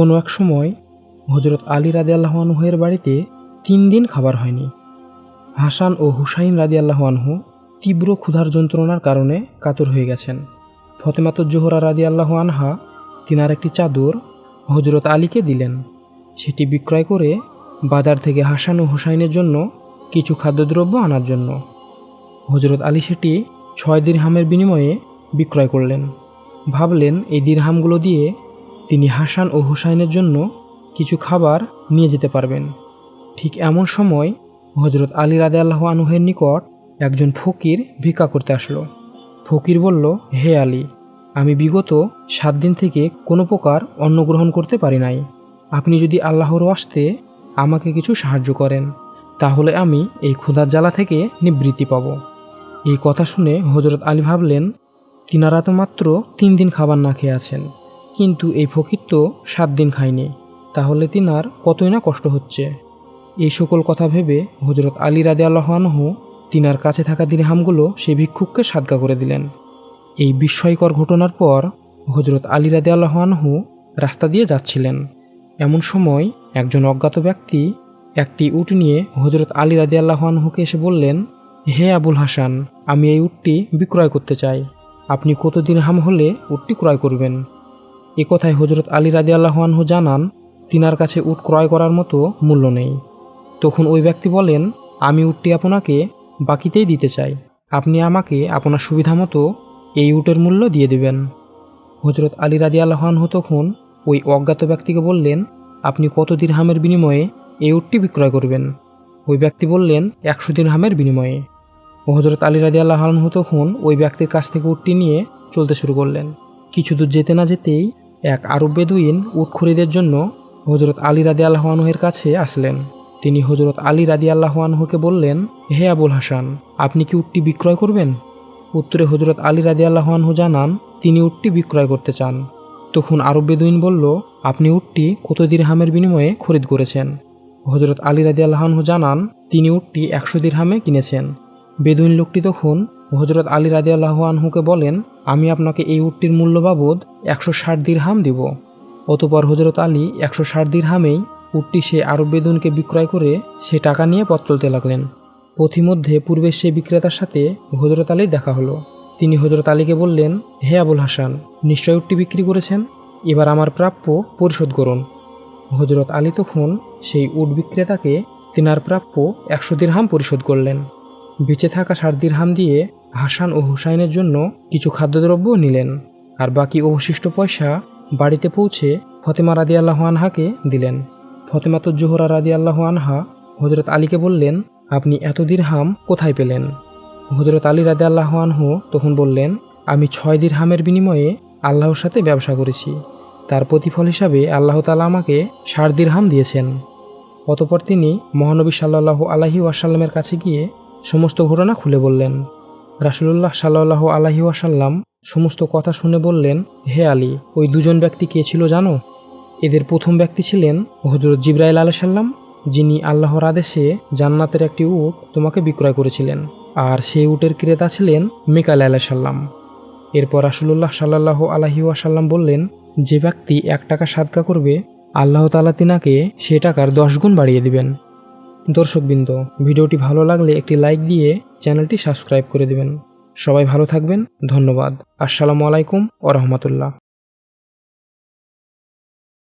কোনো এক সময় হজরত আলী রাদি আল্লাহানহের বাড়িতে তিন দিন খাবার হয়নি। হাসান ও হুসাইন রাদি আল্লাহানহু তীব্র ক্ষুধার যন্ত্রণার কারণে কাতর হয়ে গেছেন। ফতেমাতুজ জোহরা রাদি আল্লাহ আনহা তিনার একটি চাদর হজরত আলীকে দিলেন। সেটি বিক্রয় করে বাজার থেকে হাসান ও হুসাইনের জন্য কিছু খাদ্যদ্রব্য আনার জন্য। হজরত আলী সেটি ছয় দিরহামের বিনিময়ে বিক্রয় করলেন। ভাবলেন, এই দিরহামগুলো দিয়ে তিনি হাসান ও হুসাইনের জন্য কিছু খাবার নিয়ে যেতে পারবেন। ঠিক এমন সময় হজরত আলী রাদে আল্লাহ আনুহের নিকট একজন ফকির ভিক্ষা করতে আসলো। ফকির বলল, হে আলী, আমি বিগত সাত দিন থেকে কোনো প্রকার অন্ন গ্রহণ করতে পারি নাই। আপনি যদি আল্লাহর আসতে আমাকে কিছু সাহায্য করেন, তাহলে আমি এই ক্ষুধার জ্বালা থেকে নিবৃত্তি পাব। এই কথা শুনে হজরত আলী ভাবলেন, তিনারা তো মাত্র তিন দিন খাবার না খেয়ে আছেন। কিন্তু এই ফকির তো সাত দিন খায়নি। তাহলে তিনার কতই না কষ্ট হচ্ছে? এই সকল কথা ভেবে হজরত আলী রাদে আল্লাহানহু তিনার কাছে থাকা দিরহামগুলো সেই ভিক্ষুককে সাদকা করে দিলেন। এই বিস্ময়কর ঘটনার পর হজরত আলী রাদে আল্লাহানহু রাস্তা দিয়ে যাচ্ছিলেন। এমন সময় একজন অজ্ঞাত ব্যক্তি একটি উট নিয়ে হজরত আলী রাদে আল্লাহানহুকে এসে বললেন, হে আবুল হাসান, আমি এই উটটি বিক্রয় করতে চাই। আপনি কত দিরহাম হলে উটটি ক্রয় করবেন? এ কথায় হজরত আলী রাদি আল্লাহানহু জানান, তিনার কাছে উট ক্রয় করার মতো মূল্য নেই। তখন ওই ব্যক্তি বলেন, আমি উটটি আপনাকে বাকিতেই দিতে চাই। আপনি আমাকে আপনার সুবিধা মতো এই উটের মূল্য দিয়ে দেবেন। হজরত আলী রাদি আল্লাহানহু তখন ওই অজ্ঞাত ব্যক্তিকে বললেন, আপনি কত দিরহামের বিনিময়ে এই উটটি বিক্রয় করবেন? ওই ব্যক্তি বললেন, একশো দিরহামের বিনিময়ে। হজরত আলী রাদি আল্লাহানহু তখন ওই ব্যক্তির কাছ থেকে উটটি নিয়ে চলতে শুরু করলেন। কিছু দূর যেতে না যেতেই এক আরব বেদুইন উট খরিদের জন্য হজরত আলী রাদি আল্লাহানহের কাছে আসলেন। তিনি হজরত আলী রাদি আল্লাহানহুকে বললেন, হে আবুল হাসান, আপনি কি উটটি বিক্রয় করবেন? উত্তরে হজরত আলী রাদি আল্লাহানহু জানান, তিনি উটটি বিক্রয় করতে চান। তখন আরব বেদুইন বলল, আপনি উটটি কত দিরহামের বিনিময়ে খরিদ করেছেন? হজরত আলী রাদি আল্লাহানহু জানান, তিনি উটটি একশো দিরহামে কিনেছেন। বেদুইন লোকটি তখন হজরত আলী রাদি আল্লাহানহুকে বলেন, আমি আপনাকে এই উটটির মূল্য বাবদ একশো ষাট দিরহাম দিব। অতপর হজরত আলী একশো ষাট দিরহামেই উটটি সে আরব বেদুনকে বিক্রয় করে সে টাকা নিয়ে পথ চলতে লাগলেন। পথিমধ্যে পূর্বের সে বিক্রেতার সাথে হজরত আলীর দেখা হলো। তিনি হজরত আলীকে বললেন, হে আবুল হাসান, নিশ্চয় উটটি বিক্রি করেছেন? এবার আমার প্রাপ্য পরিশোধ করুন। হজরত আলী তখন সেই উট বিক্রেতাকে তিনার প্রাপ্য একশো দিরহাম পরিশোধ করলেন। বেঁচে থাকা ষাট দিরহাম দিয়ে হাসান ও হুসাইনের জন্য কিছু খাদ্যদ্রব্য নিলেন, আর বাকি অবশিষ্ট পয়সা বাড়িতে পৌঁছে ফতেমা রাদি আল্লাহ আনহাকে দিলেন। ফতেমা ফতেমাত জোহরা রাদি আল্লাহ আনহা হজরত আলীকে বললেন, আপনি এত দিরহাম কোথায় পেলেন? হজরত আলী রাদে আল্লাহ আনহু তখন বললেন, আমি ছয় দিরহামের বিনিময়ে আল্লাহর সাথে ব্যবসা করেছি। তার প্রতিফল হিসাবে আল্লাহ তালা আমাকে ষাট দিরহাম দিয়েছেন। অতপর তিনি মহানবী সাল্লাহ আলাহি ওয়াসাল্লামের কাছে গিয়ে সমস্ত ঘটনা খুলে বললেন। রাসুলুল্লাহ সাল্লাহ আলাহি ওয়াসাল্লাম সমস্ত কথা শুনে বললেন, হে আলী, ওই দুজন ব্যক্তি কে ছিল জানো? এদের প্রথম ব্যক্তি ছিলেন হজরত জিব্রাইল আলাহ সাল্লাম যিনি আল্লাহর আদেশে জান্নাতের একটি উট তোমাকে বিক্রয় করেছিলেন, আর সেই উটের ক্রেতা ছিলেন মেকাল আলাহ সাল্লাম এরপর রাসুলুল্লাহ সাল্লাহ আলাহি ওয়াসাল্লাম বললেন, যে ব্যক্তি এক টাকা সাদকা করবে, আল্লাহ তালা তিনাকে সে টাকার দশ গুণ বাড়িয়ে দিবেন। দর্শকবৃন্দ, ভিডিওটি ভালো লাগলে একটি লাইক দিয়ে চ্যানেলটি সাবস্ক্রাইব করে দেবেন। সবাই ভালো থাকবেন, ধন্যবাদ। আসসালামু আলাইকুম ও রহমতুল্লাহ।